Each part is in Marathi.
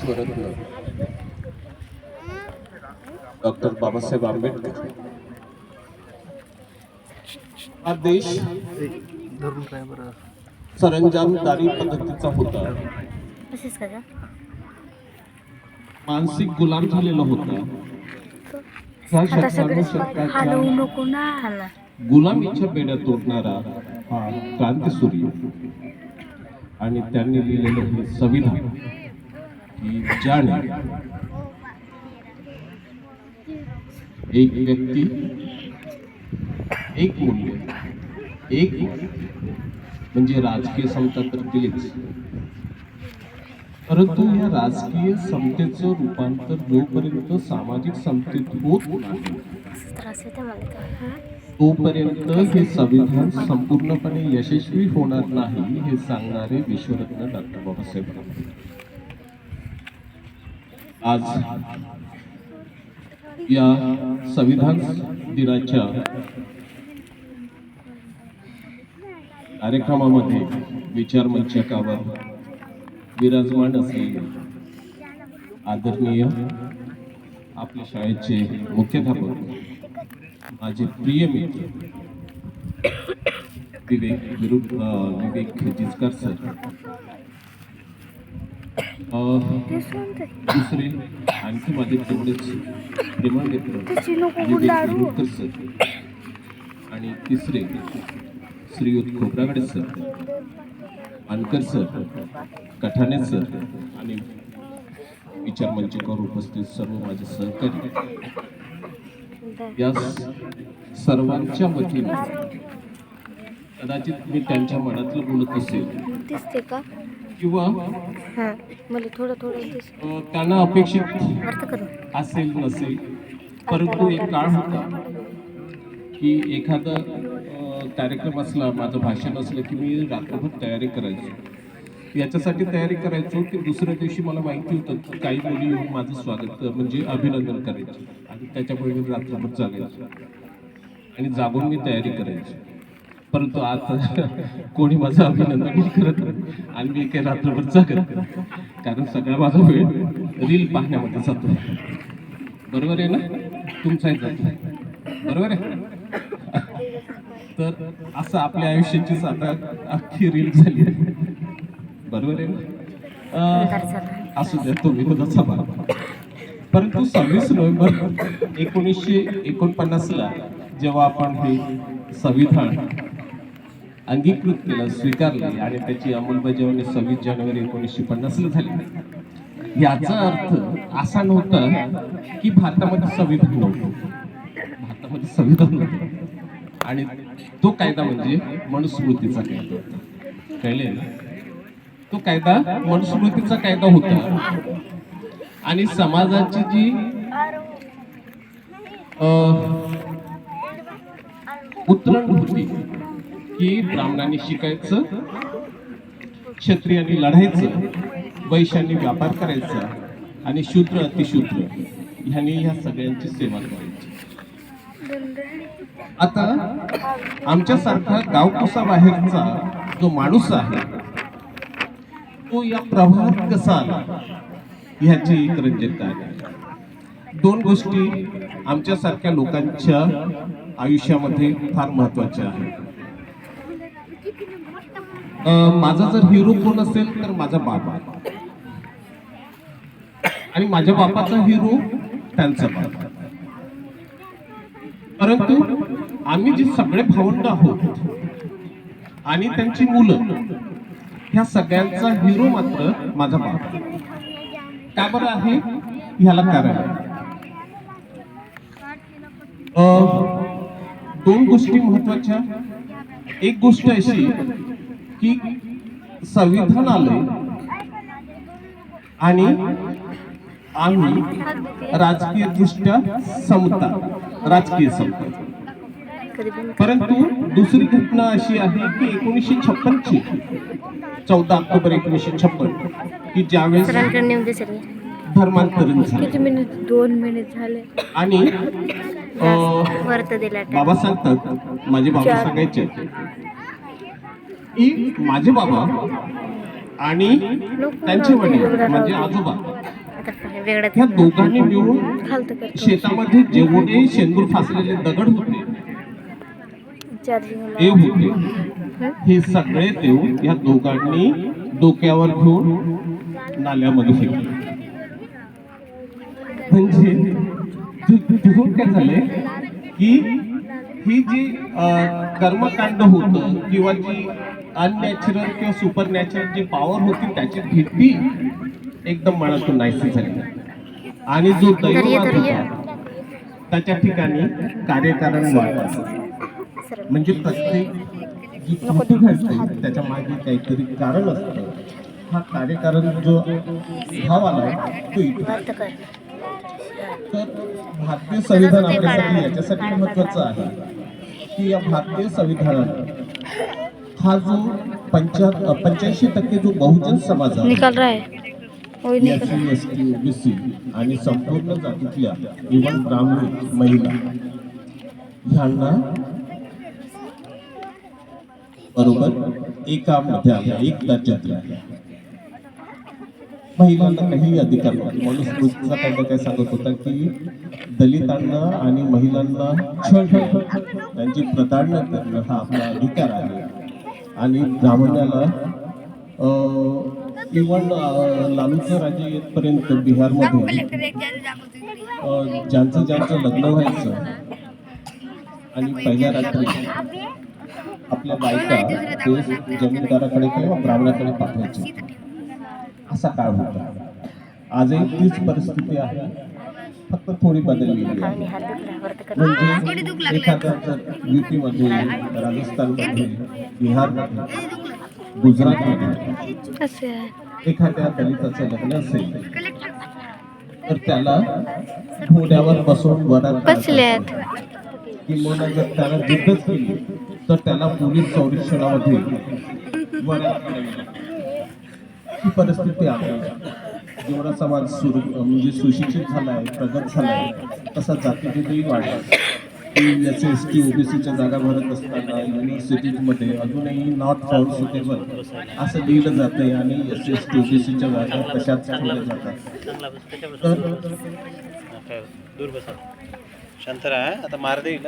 विश्वरत्न डॉक्टर बाबासाहेब आंबेडकर. हा देश सरंजामदारी पद्धतीचा होता? मानसिक गुलाम झालेला होता. ह्या आता शब्दानु सगळे हलवू शब्दाचा नको ना. हा ना गुलामीच्या बेड्या तोडणारा हा क्रांतीसूर्य. आणि त्यांनी लिहिलेलं हे संविधान. जाणे. एक व्यक्ती एक मूल्य एक म्हणजे राजकीय समता तर दिलीच परंतु या राजकीय समतेचं रूपांतर जोपर्यंत सामाजिक समतेत होत तोपर्यंत हे संविधान संपूर्णपणे यशस्वी होणार नाही हे सांगणारे विश्वरत्न डॉक्टर बाबासाहेब आंबेडकर. आज या संविधान दिनाच्या कार्यक्रमामध्ये विचार मंचकावर विराजमान असलेले आदरणीय आपल्या शाळेचे मुख्याध्यापक माझे प्रिय मित्र विवेक विरुद्ध विवेक जिचकर सर दुसरे आणखी माझे तेवढेच डिमांड मित्र सर आणि तिसरे श्रीयुत Khobragade sir Ankar sir Kathane sir आणि विचार मंचकावर उपस्थित सर्व माझे सहकारी या सर्वांच्या वतीने कदाचित मी त्यांच्या मनातलं बोलत असेल किंवा हा मला थोडं थोडं दिस अ, त्यांना अपेक्षित असेल नसेल परंतु एक काळ होता की एखादा कार्यक्रम असला माझं भाषण असलं की मी रात्रभर तयारी करायचो. याच्यासाठी तयारी करायचो की दुसऱ्या दिवशी मला माहिती होतं की काही मुली येऊन माझं स्वागत म्हणजे अभिनंदन करायचे. आणि त्याच्यामुळे मी रात्रभर जागायचो. आणि जागून मी तयारी करायची. परंतु आता कोणी माझं अभिनंदन करत. आणि मी काही रात्रभर जागत कारण सगळा माझा वेळ रील पाहण्यामध्ये जातो. बरोबर आहे ना? तुमचाही जातो. बरोबर आहे? तर असं आपल्या आयुष्याचीच आता अख्खी रील झाली आहे. बरोबर आहे ना? असू द्या तुम्ही विरोधाचा भाग. परंतु सव्वीस नोव्हेंबर एकोणीसशे एकोणपन्नासला जेव्हा आपण हे संविधान अंगीकृत केलं स्वीकारले आणि त्याची अंमलबजावणी सव्वीस जानेवारी एकोणीसशे पन्नासला झाली. याचा अर्थ असा नव्हता की भारतामध्ये संविधान नव्हतं. भारतामध्ये संविधान नव्हतं. आणि तो कायदा म्हणजे मनुस्मृतीचा कायदा होता. कळले तो कायदा मनुस्मृतीचा कायदा होता. आणि समाजाची जी उतरण होती की ब्राह्मणांनी शिकायचं क्षत्रियांनी लढायचं वैश्यांनी व्यापार करायचा आणि शूद्र अतिशूद्र ह्यांनी ह्या सगळ्यांची सेवा करायची. आता आमच्यासारखा गावकुसा बाहेरचा जो माणूस आहे तो या प्रवाहात कसा आला ह्याची एक रंजकता आहे. दोन गोष्टी आमच्यासारख्या लोकांच्या आयुष्यामध्ये फार महत्त्वाच्या आहेत. माझा जर हिरो कोण असेल तर माझा बाबा. आणि माझ्या बापाचा हिरो त्यांचा बाबा. परंतु आम्ही जे सगळे भावंड आहोत आणि त्यांची मुलं ह्या सगळ्यांचा हिरो मात्र माझा बाबा. का बरं आहे? ह्याला कारण अं, दोन गोष्टी महत्त्वाच्या एक गोष्ट अशी की संविधान आलंय आणि आम्ही राजकीय दृष्ट्या समता राजकीय समता. परंतु दुसरी घटना अशी आहे की एकोणीसशे छप्पनची चौदा ऑक्टोबर एकोणीसशे छप्पन की ज्यावेळेस सर धर्मांतरण झालं. दोन मिनिट झाले. आणि बाबा सांगतात माझे बाबा. सांगायचे. माझे बाबा आणि त्यांचे वडील म्हणजे आजोबा. ह्या दोघांनी मिळून शेतामध्ये जेवढे शेंदूर फासलेले दगड होते. देव होते. हे? सगळे देव या दोघांनी डोक्यावर घेऊन नाल्यामध्ये फेकले. म्हणजे तिथून काय झाले की ही जी कर्मकांड होतं किंवा जी अननॅचरल किंवा सुपर नॅचरल जी पॉवर होती त्याची भीती एकदम मनातून नाहीशी झाली. आणि जो दैववाद ये होता त्याच्या ठिकाणी कार्यकारण वाढ म्हणजे प्रत्येक जी कृती घडते त्याच्यामागे काहीतरी कारण असतं. हा कार्यकारण जो भाव आला तो इथे तर भारतीय संविधान आपल्यासाठी याच्यासाठी महत्वाचं आहे की या भारतीय संविधानात हा जो पंचा पंच्याऐंशी टक्के जो बहुजन समाज आहे है S C S T OBC आणि संपूर्ण जातीतल्या इव्हन ब्राह्मण महिला ह्यांना बरोबर एकामध्ये आहे एक दर्जात आहे महिलांना काही अधिकार नाही. मनुस्मृतीचा कायदा काय सांगत होता की दलितांना आणि महिलांना छळ त्यांची प्रताडणा करणं हा आपला अधिकार आहे. आणि ब्राह्मणाला इव्हन लालूचं राज्य येतपर्यंत बिहारमध्ये ज्यांचं ज्यांचं लग्न व्हायचं आणि पहिल्या रात्री आपल्या बायका ते जमीनदाराकडे किंवा ब्राह्मणाकडे पाठवायचे असा काळ होता. आजही तीच परिस्थिती आहे. फक्त थोडी बदललेली आहे. म्हणजे एखाद्या युपीमध्ये राजस्थानमध्ये बिहारमध्ये गुजरातमध्ये एखाद्या दलिताचं लग्न असेल तर त्याला घोड्यावर बसवून वरात किंवा जर त्याला जिद्दच केली तर त्याला पोलीस संरक्षणामध्ये वरात ही परिस्थिती आहे. जेवढा समाज सुरू म्हणजे सुशिक्षित झाला आहे प्रगत झाला आहे तसा जातीभेदही वाढला. एस एस टी ओबीसीच्या जागा भरत असताना युनिव्हर्सिटीजमध्ये अजूनही नॉट फाउंड सुटेबल असं लिहिलं जातंय आणि एस एस टी ओबीसीच्या जागा तशाच ठेवल्या जातात. तर दूर बसा शांत राहा आता मार देईल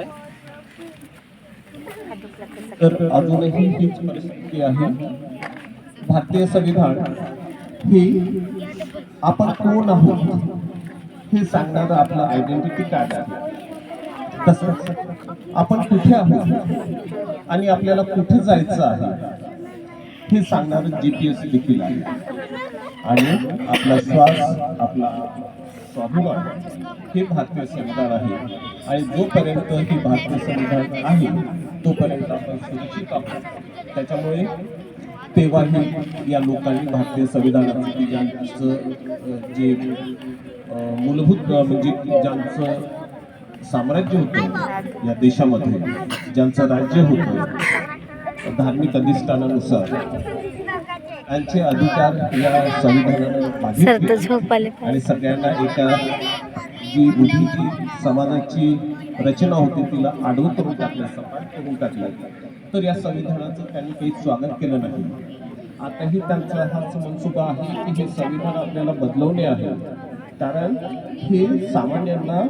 तर अजूनही हीच परिस्थिती आहे. भारतीय संविधान ही आपण कोण आहोत हे सांगणारं आपलं आयडेंटिटी कार्ड आहे. तसंच आपण कुठे आहोत आणि आपल्याला कुठे जायचं आहे हे सांगणारं जी पी एस देखील आहे. आणि आपला श्वास आपला स्वाभिमान हे भारतीय संविधान आहे. आणि जोपर्यंत ही भारतीय संविधान आहे तोपर्यंत आपण सुरक्षित आहोत. त्याच्यामुळे तेव्हाही या लोकांनी भारतीय संविधानाचं ज्यांचं जे मूलभूत म्हणजे ज्यांचं साम्राज्य होतं या देशामध्ये ज्यांचं राज्य होतं धार्मिक अधिष्ठानानुसार त्यांचे अधिकार या संविधानानं आणि सगळ्यांना एका जी बुद्धीची समाजाची रचना होती तिला आडवं करून टाकलं सपाट करून टाकलं. तर या संविधानाचं त्यांनी काही स्वागत केलं नाही. आताही त्यांचा हाच मनसुबा आहे की हे संविधान आपल्याला बदलवणे आहे. कारण हे सामान्यांना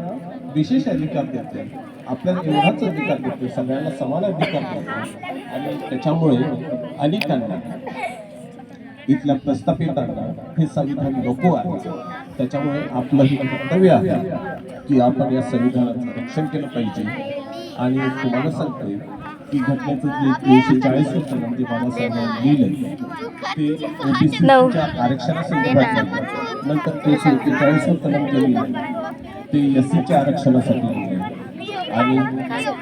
विशेष अधिकार देते. आपल्याला एवढाच अधिकार देते. सगळ्यांना समान अधिकार देते. आणि त्याच्यामुळे अनेकांना इथल्या प्रस्थापितांना हे संविधान नको आहे. त्याच्यामुळे आपलं हे कर्तव्य आहे की आपण या संविधानाचं रक्षण केलं पाहिजे. आणि तुम्हाला सांगते की घटनेचं जे चाळीस कलम बाबासाहेबांनी लिहिलंय ते ओबीसीच्या आरक्षणासंदर्भात नंतर ते एकेचाळीस कलम जे ते एस सीच्या आरक्षणासाठी आणि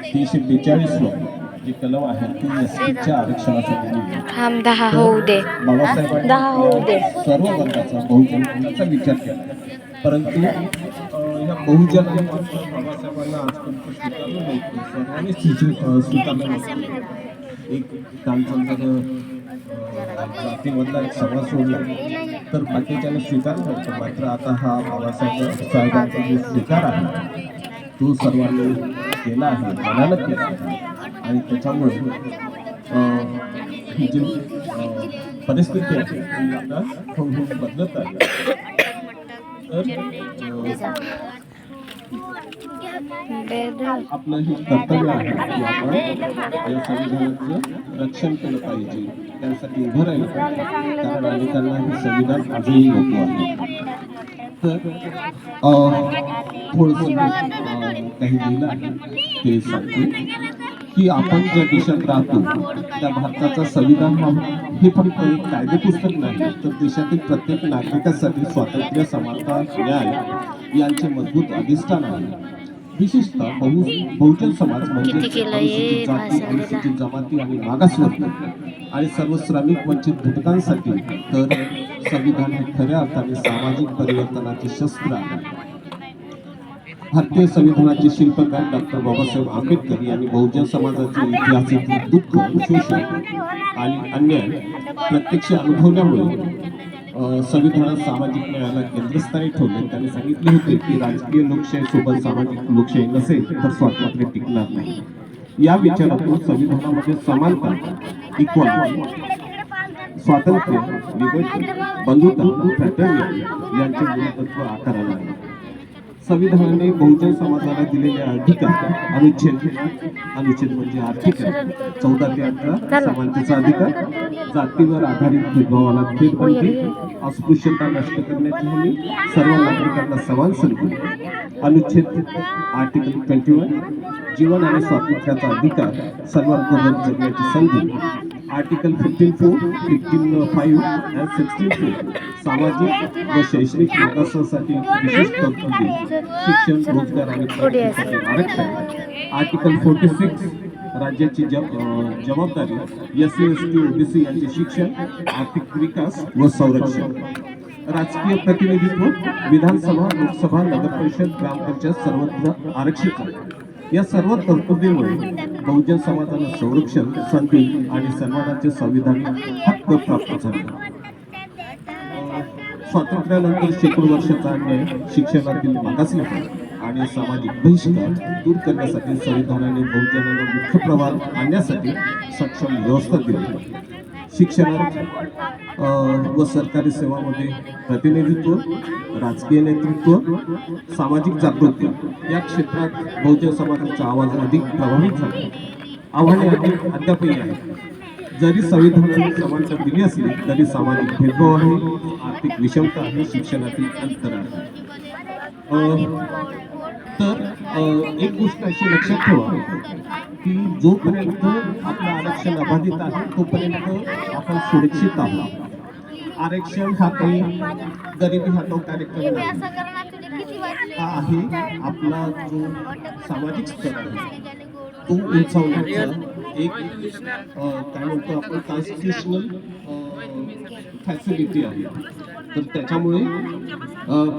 तीनशे बेचाळीसवं जे कलम आहे ते एस सीच्या आरक्षणासाठी थांब दहा होऊ दे बाबासाहेबांनी दहा दे. सर्व वर्गाचा बहुजनाचा विचार केला परंतु या बहुजनाने मात्र बाबासाहेबांना आजपर्यंत स्वीकारलं नव्हतं सर्वांनी स्वीकारलं एक जातीमधला सभा सोडला. तर बाकीच्याने स्वीकारलं नव्हतं मात्र आता हा बाबासाहेब साहेबांचा जो स्वीकार आहे तो सर्वांनी केला आहे मनानं केला आहे आणि त्याच्यामुळे ही जी परिस्थिती आहे ती आता हळूहळू बदलत आहे. आपलं हे कर्तव्य आहे की आपण या संविधानाचं रक्षण केलं पाहिजे. त्यासाठी उभं राहिलं पाहिजे. कारण अनेकांना हे संविधान आजही नको आहे. तर थोडस काही लिहिलं आहे ते सांगतो. की आपण ज्या देशात राहतो त्या भारताचा संविधान हा हे फक्त एक कायदे पुस्तक नाही तर देशातील प्रत्येक नागरिकासाठी स्वातंत्र्य समानता न्याय यांचे मजबूत अधिष्ठान आहे. विशेषतः बहु बहुजन समाज म्हणजे अनुसूचित जाती अनुसूचित जमाती आणि मागासवर्ग आणि सर्व श्रमिक वंचित घटकांसाठी तर संविधान हे खऱ्या अर्थाने सामाजिक परिवर्तनाचे शस्त्र आहे. भारतीय संविधानाचे शिल्पकार डॉक्टर बाबासाहेब आंबेडकर यांनी बहुजन समाजाचे इतिहासातील दुःख शोषण आणि अन्याय प्रत्यक्ष अनुभवल्यामुळे संविधानात सामाजिक न्यायाला केंद्रस्थानी ठेवले. त्यांनी सांगितले होते की राजकीय लोकशाही सोबत सामाजिक लोकशाही नसेल तर स्वातंत्र्य टिकणार नाही. या विचारातून संविधानामध्ये समानता इक्वल स्वातंत्र्य लिबर्टी बंधुता फ्रॅटर्निटी यांचे मूलतत्व आकाराला आहे संविधानाने बहुजन समाजाला दिलेले अधिकार अनुच्छेद अनुच्छेद म्हणजे आर्थिक चौदा ते अठरा समानतेचा अधिकार जातीवर आधारित भेदभावाला थेट बंदी अस्पृश्यता नष्ट करण्याची हमी सर्व नागरिकांना समान संधी. अनुच्छेद आर्टिकल ट्वेंटी वन जीवन आणि स्वातंत्र्याचा अधिकार सर्वांबरोबर जगण्याची संधी. Article fifteen four fifteen five and sixteen four. सामाजिक व शैक्षणिक विकासासाठी विशेष तरतुदी शिक्षण रोजगार आणि आरक्षण आर्टिकल फोर्टी सिक्स राज्याची जबाबदारी S C S T OBC यांचे शिक्षण आर्थिक विकास व संरक्षण. राजकीय प्रतिनिधित्व विधानसभा लोकसभा नगर परिषद ग्रामपंचायत सर्वत्र आरक्षित आहे. या सर्व तरतुदीमुळे बहुजन समाजाला संरक्षण संधी आणि सन्मानाचे संविधानिक हक्क प्राप्त झाले. स्वातंत्र्यानंतर शेकडो वर्षाचा अन्याय शिक्षणातील मागासलेपण आणि सामाजिक बहिष्कार दूर करण्यासाठी संविधानाने बहुजनांना मुख्य प्रवाह आणण्यासाठी सक्षम व्यवस्था दिली शिक्षणात व सरकारी सेवामध्ये प्रतिनिधित्व राजकीय नेतृत्व सामाजिक जागृती या क्षेत्रात बहुजन समाजाचा आवाज अधिक प्रभावित झाला. आव्हाने अधिक अद्यापही आहेत. जरी संविधानाने समानता दिली असली तरी सामाजिक भेदभाव आहे आर्थिक विषमता आहे शिक्षणातील अंतर आहे. तर एक गोष्ट अशी लक्षात ठेवा की जोपर्यंत आपलं आरक्षण अबाधित आहे तोपर्यंत आपण सुरक्षित आहोत. आरक्षण हा काही गरिबी हटव कार्यक्रम हा आहे आपला जो सामाजिक स्तर आहे तो उंचावण्याचा एक काय म्हणतो आपण कॉन्स्टिट्युशनल फॅसिलिटी आहे. तर त्याच्यामुळे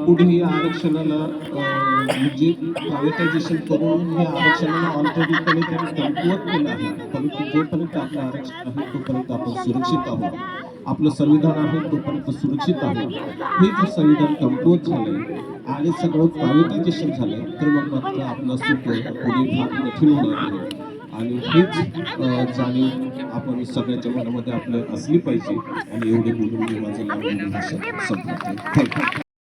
पुढे या आरक्षणाला म्हणजे प्रायव्हेटायझेशन करून हे आरक्षणाला ऑलरेडीपणे त्यांनी कमकुवत केलं आहे. परंतु जोपर्यंत आपलं आरक्षण आहे तोपर्यंत आपण सुरक्षित आहोत. आपलं संविधान आहे तोपर्यंत सुरक्षित आहे हे जर संविधान कमकुवत झालं आणि सगळं प्रायव्हेटायझेशन झालं तर मग मात्र आपलं सुख पुढे भाग कठीण होणार आहे आणि हीच जाणीव आपण सगळ्याच्या मनामध्ये आपल्या असली पाहिजे आणि एवढे बोलून मी माझं लावलेलं भाषण संपवतो थँक्यू